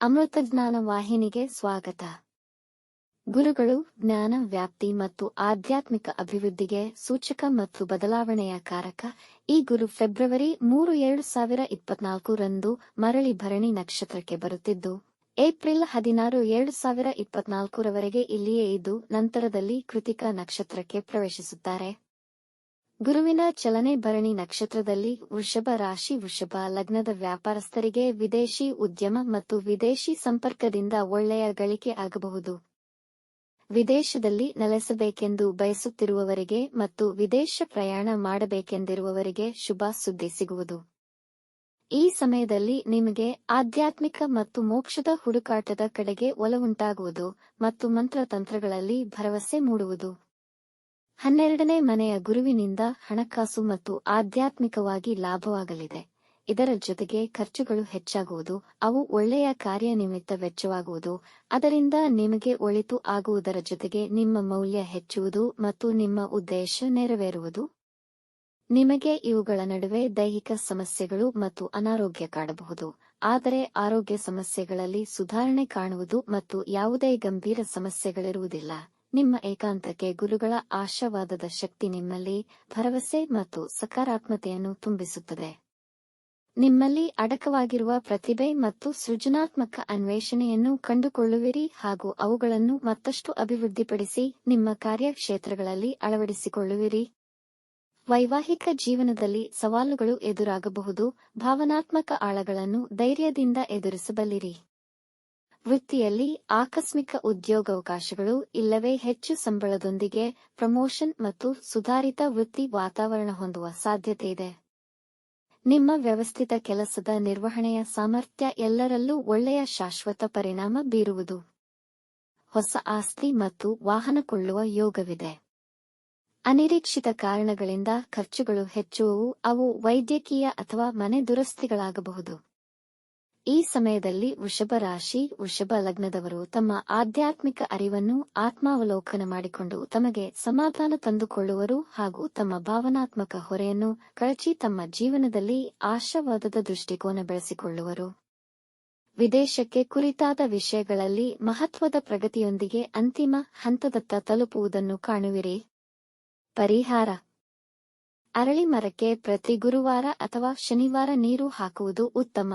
ಅಮೃತ ಜ್ಞಾನ ವಾಹಿನಿಗೆ ಸ್ವಾಗತ. ಗುರುಗಳು, ಜ್ಞಾನ, ವ್ಯಾಪ್ತಿ ಮತ್ತು ಆಧ್ಯಾತ್ಮಿಕ ಅಭಿವೃದ್ಧಿಗೆ ಸೂಚಕ ಮತ್ತು ಬದಲಾವಣೆಯ ಕಾರಕ ಈ ಗುರು ಫೆಬ್ರವರಿ ಮೂರು ಎರಡು ಸಾವಿರ ಇಪ್ಪತ್ನಾಲ್ಕು ರಂದು ಮರಳಿ ಭರಣಿ ನಕ್ಷತ್ರಕ್ಕೆ ಬರುತ್ತಿದ್ದು, ಏಪ್ರಿಲ್ ಹದಿನಾರು ಎರಡು ಸಾವಿರ ಇಪ್ಪತ್ನಾಲ್ಕರವರೆಗೆ ಇಲ್ಲಿಯೇ ಇದ್ದು, ನಂತರದಲ್ಲಿ ಕೃತಿಕ ನಕ್ಷತ್ರಕ್ಕೆ ಪ್ರವೇಶಿಸುತ್ತಾರೆ. ಗುರುವಿನ ಚಲನೆ ಭರಣಿ ನಕ್ಷತ್ರದಲ್ಲಿ ವೃಷಭ ರಾಶಿ ವೃಷಭ ಲಗ್ನದ ವ್ಯಾಪಾರಸ್ಥರಿಗೆ ವಿದೇಶಿ ಉದ್ಯಮ ಮತ್ತು ವಿದೇಶಿ ಸಂಪರ್ಕದಿಂದ ಒಳ್ಳೆಯ ಗಳಿಕೆ ಆಗಬಹುದು. ವಿದೇಶದಲ್ಲಿ ನೆಲೆಸಬೇಕೆಂದು ಬಯಸುತ್ತಿರುವವರಿಗೆ ಮತ್ತು ವಿದೇಶ ಪ್ರಯಾಣ ಮಾಡಬೇಕೆಂದಿರುವವರಿಗೆ ಶುಭ ಸುದ್ದಿ ಸಿಗುವುದು. ಈ ಸಮಯದಲ್ಲಿ ನಿಮಗೆ ಆಧ್ಯಾತ್ಮಿಕ ಮತ್ತು ಮೋಕ್ಷದ ಹುಡುಕಾಟದ ಕಡೆಗೆ ಒಲವುಂಟಾಗುವುದು ಮತ್ತು ಮಂತ್ರತಂತ್ರಗಳಲ್ಲಿ ಭರವಸೆ ಮೂಡುವುದು. ಹನ್ನೆರಡನೇ ಮನೆಯ ಗುರುವಿನಿಂದ ಹಣಕಾಸು ಮತ್ತು ಆಧ್ಯಾತ್ಮಿಕವಾಗಿ ಲಾಭವಾಗಲಿದೆ. ಇದರ ಜೊತೆಗೆ ಖರ್ಚುಗಳು ಹೆಚ್ಚಾಗುವುದು, ಅವು ಒಳ್ಳೆಯ ಕಾರ್ಯನಿಮಿತ್ತ ವೆಚ್ಚವಾಗುವುದು, ಅದರಿಂದ ನಿಮಗೆ ಒಳಿತು ಆಗುವುದರ ಜೊತೆಗೆ ನಿಮ್ಮ ಮೌಲ್ಯ ಹೆಚ್ಚುವುದು ಮತ್ತು ನಿಮ್ಮ ಉದ್ದೇಶ ನೆರವೇರುವುದು. ನಿಮಗೆ ಇವುಗಳ ನಡುವೆ ದೈಹಿಕ ಸಮಸ್ಯೆಗಳು ಮತ್ತು ಅನಾರೋಗ್ಯ ಕಾಡಬಹುದು, ಆದರೆ ಆರೋಗ್ಯ ಸಮಸ್ಯೆಗಳಲ್ಲಿ ಸುಧಾರಣೆ ಕಾಣುವುದು ಮತ್ತು ಯಾವುದೇ ಗಂಭೀರ ಸಮಸ್ಯೆಗಳಿರುವುದಿಲ್ಲ. ನಿಮ್ಮ ಏಕಾಂತಕ್ಕೆ ಗುರುಗಳ ಆಶಾವಾದದ ಶಕ್ತಿ ನಿಮ್ಮಲ್ಲಿ ಭರವಸೆ ಮತ್ತು ಸಕಾರಾತ್ಮತೆಯನ್ನು ತುಂಬಿಸುತ್ತದೆ. ನಿಮ್ಮಲ್ಲಿ ಅಡಕವಾಗಿರುವ ಪ್ರತಿಭೆ ಮತ್ತು ಸೃಜನಾತ್ಮಕ ಅನ್ವೇಷಣೆಯನ್ನು ಕಂಡುಕೊಳ್ಳುವಿರಿ ಹಾಗೂ ಅವುಗಳನ್ನು ಮತ್ತಷ್ಟು ಅಭಿವೃದ್ಧಿಪಡಿಸಿ ನಿಮ್ಮ ಕಾರ್ಯಕ್ಷೇತ್ರಗಳಲ್ಲಿ ಅಳವಡಿಸಿಕೊಳ್ಳುವಿರಿ. ವೈವಾಹಿಕ ಜೀವನದಲ್ಲಿ ಸವಾಲುಗಳು ಎದುರಾಗಬಹುದು, ಭಾವನಾತ್ಮಕ ಆಳಗಳನ್ನು ಧೈರ್ಯದಿಂದ ಎದುರಿಸಬಲ್ಲಿರಿ. ವೃತ್ತಿಯಲ್ಲಿ ಆಕಸ್ಮಿಕ ಉದ್ಯೋಗಾವಕಾಶಗಳು ಇಲ್ಲವೇ ಹೆಚ್ಚು ಸಂಬಳದೊಂದಿಗೆ ಪ್ರಮೋಷನ್ ಮತ್ತು ಸುಧಾರಿತ ವೃತ್ತಿ ವಾತಾವರಣ ಹೊಂದುವ ಸಾಧ್ಯತೆಯಿದೆ ನಿಮ್ಮ ವ್ಯವಸ್ಥಿತ ಕೆಲಸದ ನಿರ್ವಹಣೆಯ ಸಾಮರ್ಥ್ಯ ಎಲ್ಲರಲ್ಲೂ ಒಳ್ಳೆಯ ಶಾಶ್ವತ ಪರಿಣಾಮ ಬೀರುವುದು. ಹೊಸ ಆಸ್ತಿ ಮತ್ತು ವಾಹನ ಕೊಳ್ಳುವ ಯೋಗವಿದೆ. ಅನಿರೀಕ್ಷಿತ ಕಾರಣಗಳಿಂದ ಖರ್ಚುಗಳು ಹೆಚ್ಚುವವು, ಅವು ವೈದ್ಯಕೀಯ ಅಥವಾ ಮನೆ ದುರಸ್ತಿಗಳಾಗಬಹುದು. ಈ ಸಮಯದಲ್ಲಿ ವೃಷಭ ರಾಶಿ, ವೃಷಭ ಲಗ್ನದವರು ತಮ್ಮ ಆಧ್ಯಾತ್ಮಿಕ ಅರಿವನ್ನು ಆತ್ಮಾವಲೋಕನ ಮಾಡಿಕೊಂಡು ತಮಗೆ ಸಮಾಧಾನ ತಂದುಕೊಳ್ಳುವರು ಹಾಗೂ ತಮ್ಮ ಭಾವನಾತ್ಮಕ ಹೊರೆಯನ್ನು ಕಳಚಿ ತಮ್ಮ ಜೀವನದಲ್ಲಿ ಆಶಾವಾದದ ದೃಷ್ಟಿಕೋನ ಬೆಳೆಸಿಕೊಳ್ಳುವರು. ವಿದೇಶಕ್ಕೆ ಕುರಿತಾದ ವಿಷಯಗಳಲ್ಲಿ ಮಹತ್ವದ ಪ್ರಗತಿಯೊಂದಿಗೆ ಅಂತಿಮ ಹಂತದತ್ತ ತಲುಪುವುದನ್ನು ಕಾಣುವಿರಿ. ಪರಿಹಾರ. ಅರಳಿ ಮರಕ್ಕೆ ಪ್ರತಿ ಗುರುವಾರ ಅಥವಾ ಶನಿವಾರ ನೀರು ಹಾಕುವುದು ಉತ್ತಮ.